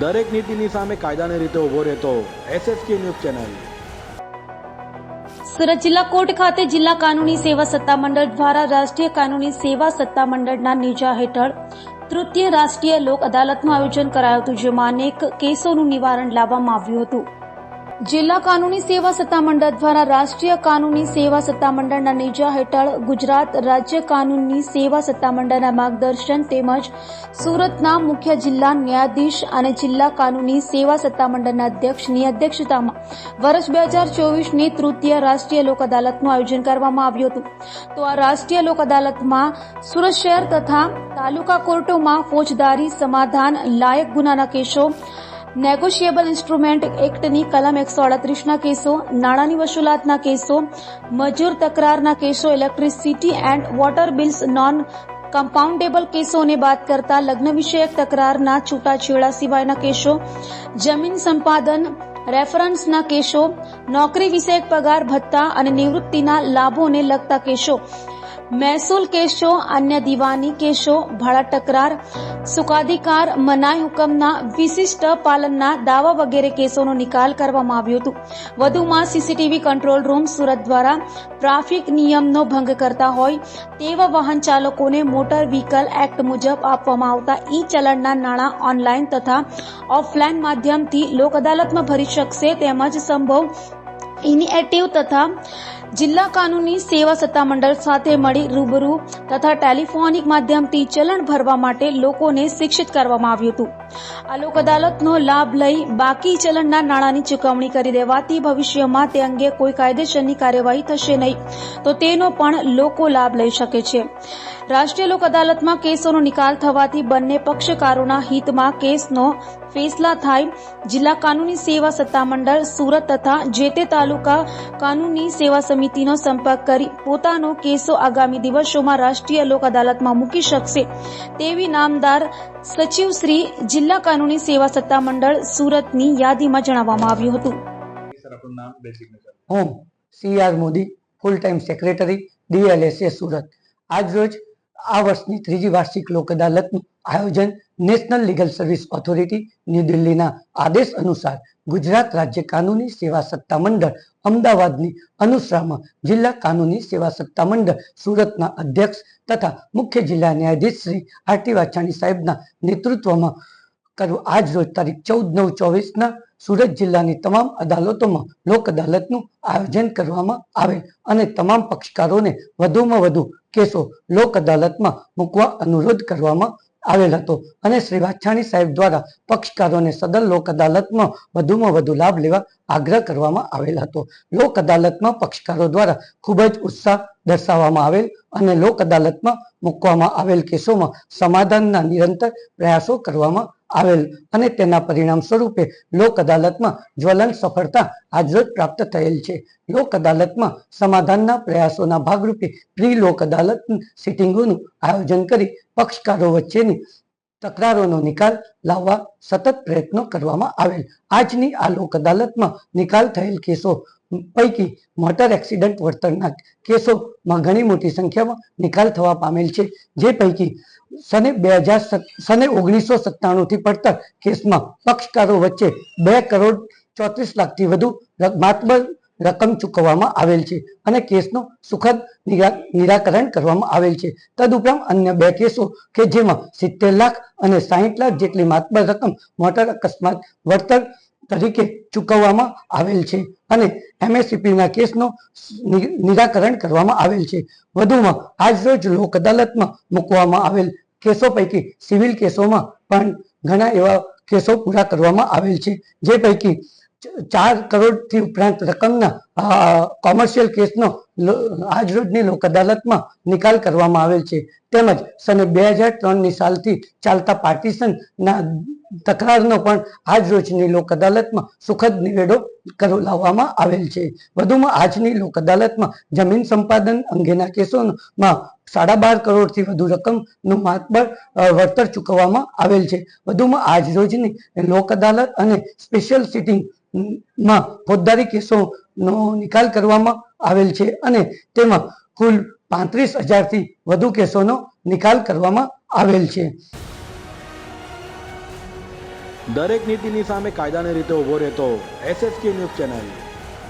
દરેક નીતિની સામે કાયદાની રીતે ઊભો રહેતો એસએસકે ન્યૂઝ ચેનલ. સુરત જિલ્લા કોર્ટ ખાતે જિલ્લા કાનૂની સેવા સત્તામંડળ દ્વારા રાષ્ટ્રીય કાનૂની સેવા સત્તામંડળના નેજા હેઠળ તૃતીય રાષ્ટ્રીય લોક અદાલતનું આયોજન કરાયું હતું, જેમાં અનેક કેસોનું નિવારણ લાવવામાં આવ્યું હતું. જિલ્લા કાનૂની સેવા સત્તામંડળ દ્વારા રાષ્ટ્રીય કાનૂની સેવા સત્તામંડળના નેજા હેઠળ ગુજરાત રાજ્ય કાનૂની સેવા સત્તામંડળના માર્ગદર્શન તેમજ સુરતના મુખ્ય જિલ્લા ન્યાયાધીશ અને જિલ્લા કાનૂની સેવા સત્તામંડળના અધ્યક્ષની અધ્યક્ષતામાં વર્ષ બે હજાર ચોવીસની તૃતીય રાષ્ટ્રીય લોક અદાલતનું આયોજન કરવામાં આવ્યું હતું. તો આ રાષ્ટ્રીય લોક અદાલતમાં સુરત શહેર તથા તાલુકા કોર્ટોમાં ફોજદારી સમાધાન લાયક ગુનાના કેસો નેગોશિયેબલ ઇન્સ્ટ્રુમેન્ટ એક્ટની કલમ એકસો અડત્રીસના કેસો, નાણાંની વસૂલાતના કેસો, મજૂર તકરારના કેસો, electricity and water bills non compoundable કેસોને બાદ કરતા લગ્ન વિષયક તકરારના છૂટાછેડા સિવાયના કેસો, જમીન સંપાદન રેફરન્સના કેસો, નોકરી વિષયક પગાર ભથ્થા અને નિવૃત્તિના લાભોને લગતા કેસો. મહેસૂલ કેસો અન્ય દીવાની કેસો ભાડા તકરાર સુકાધિકાર મનાઈ હુકમના વિશિષ્ટ પાલનના દાવા વગેરે કેસોનો નિકાલ કરવામાં આવ્યો હતો. વધુમાં સીસીટીવી કંટ્રોલ રૂમ સુરત દ્વારા ટ્રાફિક નિયમનો ભંગ કરતા હોય તેવા વાહન ચાલકોને મોટર વ્હીકલ એક્ટ મુજબ આપવામાં આવતા ઈ ચલણના નાણાં ઓનલાઈન તથા ઓફલાઈન માધ્યમથી લોક અદાલતમાં ભરી શકશે તેમજ સંભવ ઇનિએટિવ તથા જિલ્લા કાનૂની સેવા સત્તામંડળ સાથે મળી રૂબરૂ તથા ટેલિફોનિક માધ્યમથી ચલણ ભરવા માટે લોકોને શિક્ષિત કરવામાં આવ્યું હતું. આ લોક અદાલતનો લાભ લઈ બાકી ચલણના નાણાંની ચૂકવણી કરી દેવાથી ભવિષ્યમાં તે અંગે કોઈ કાયદેસરની કાર્યવાહી થશે નહીં, તો તેનો પણ લોકો લાભ લઈ શકે છે. રાષ્ટ્રીય લોક અદાલતમાં કેસોનો નિકાલ થવાથી બંને પક્ષકારોના હિતમાં કેસનો ફેસલા થાય. જિલ્લા કાનૂની સેવા સત્તામંડળ સુરત તથા જે તે તાલુકા કાનૂની સેવા સમિતિનો સંપર્ક કરી પોતાનો કેસો આગામી દિવસોમાં રાષ્ટ્રીય લોક અદાલતમાં મૂકી શકશે. તેવી નામદાર સચિવ શ્રી જિલ્લા કાનૂની સેવા સત્તામંડળ સુરતની યાદીમાં જણાવવામાં આવ્યું હતું. સર આપણું નામ બેસિક નજર હું C R Modi full time secretary DLSA Surat. આજ રોજ આ વર્ષની ત્રીજી વાર્ષિક લોક અદાલતનું આયોજન national legal service authority new દિલ્હીના આદેશ અનુસાર ગુજરાત રાજ્ય કાનૂની સેવા સત્તા મંડળ અમદાવાદની અનુસરામાં જિલ્લા કાનૂની સેવા સત્તા મંડળ સુરતના અધ્યક્ષ તથા મુખ્ય જિલ્લા ન્યાયાધીશ શ્રી આરટી વાછાણી સાહેબના નેતૃત્વમાં કરવું આજ રોજ તારીખ ચૌદ નવ ચોવીસના સુરત જિલ્લાની તમામ અદાલતોમાં લોક અદાલતનું આયોજન કરવામાં આવેલ અને તમામ પક્ષકારોને વધુમાં વધુ કેસો લોક અદાલતમાં મૂકવા અનુરોધ કરવામાં આવેલ હતો અને શ્રી વાછાણી સાહેબ દ્વારા પક્ષકારોને સદન લોક અદાલતમાં વધુમાં વધુ લાભ લેવા આગ્રહ કરવામાં આવેલ હતો. લોક અદાલતમાં પક્ષકારો દ્વારા ખૂબ જ ઉત્સાહ દર્શાવવામાં આવેલ અને લોક અદાલતમાં મૂકવામાં આવેલ કેસોમાં સમાધાનના નિરંતર પ્રયાસો કરવામાં આવેલ અને તેના પરિણામ સ્વરૂપે લોક અદાલતમાં જ્વલન સફળતા આજરોજ પ્રાપ્ત થયેલ છે. લોક અદાલતમાં સમાધાનના પ્રયાસોના ભાગરૂપે પ્રી લોક અદાલત સિટિંગોનું આયોજન કરી પક્ષકારો વચ્ચેની તકરારોનો નિકાલ લાવવા સતત પ્રયત્નો કરવામાં આવેલ. આજની આ લોક અદાલતમાં નિકાલ થયેલ કેસો પૈકી મોટર એક્સિડન્ટ વળતરના કેસોમાં ઘણી મોટી સંખ્યામાં નિકાલ થવા પામેલ છે. જે પૈકી સને બે હજાર સને ઓગણીસો સત્તાણું થી પડતર કેસમાં પક્ષકારો વચ્ચે બે કરોડ ચોત્રીસ લાખથી વધુ માતબર રકમ ચૂકવવામાં આવેલ છે અને કેસનો સુખદ નિરા- નિરાકરણ કરવામાં આવેલ છે. તદુપરાંત અન્ય બે કેસો કે જેમાં સિત્તેર લાખ અને સાહીઠ લાખ જેટલી માતબર રકમ મોટર અકસ્માત વળતર તરીકે ચૂકવવામાં આવેલ છે અને એમએસપીના ના કેસનો નિરાકરણ કરવામાં આવેલ છે. વધુમાં, આજરોજ લોક અદાલતમાં મૂકવામાં આવેલ કેસો પૈકી સિવિલ કેસોમાં પણ ઘણા એવા કેસો પૂરા કરવામાં આવેલ છે. જે પૈકી ચાર કરોડથી ઉપરાંત રકમના કોમર્શિયલ કેસનો આજરોજની લોક અદાલતમાં નિકાલ કરવામાં આવેલ છે. તેમજ સને બે હજાર ત્રણની સાલથી ચાલતા પાર્ટીશનના તકરારનો પણ આજ રોજની લોક અદાલતમાં સુખદ નિવેડો કરો, લાવવામાં આવેલ છે. વધુમાં આજની લોક અદાલતમાં જમીન સંપાદન અંગેના કેસોમાં સાડા બાર કરોડથી વધુ રકમનું માતબર વળતર ચૂકવવામાં આવેલ છે. વધુમાં આજ રોજની લોક અદાલત અને સ્પેશિયલ સિટિંગ માં ફોજદારી કેસોનો નિકાલ કરવામાં આવેલ છે અને તેમાં કુલ પાંત્રીસ હજારથી વધુ કેસોનો નિકાલ કરવામાં આવેલ છે. દરેક નીતિની સામે કાયદાની રીતે ઊભો રહેતો એસએસકે ન્યૂઝ ચેનલ.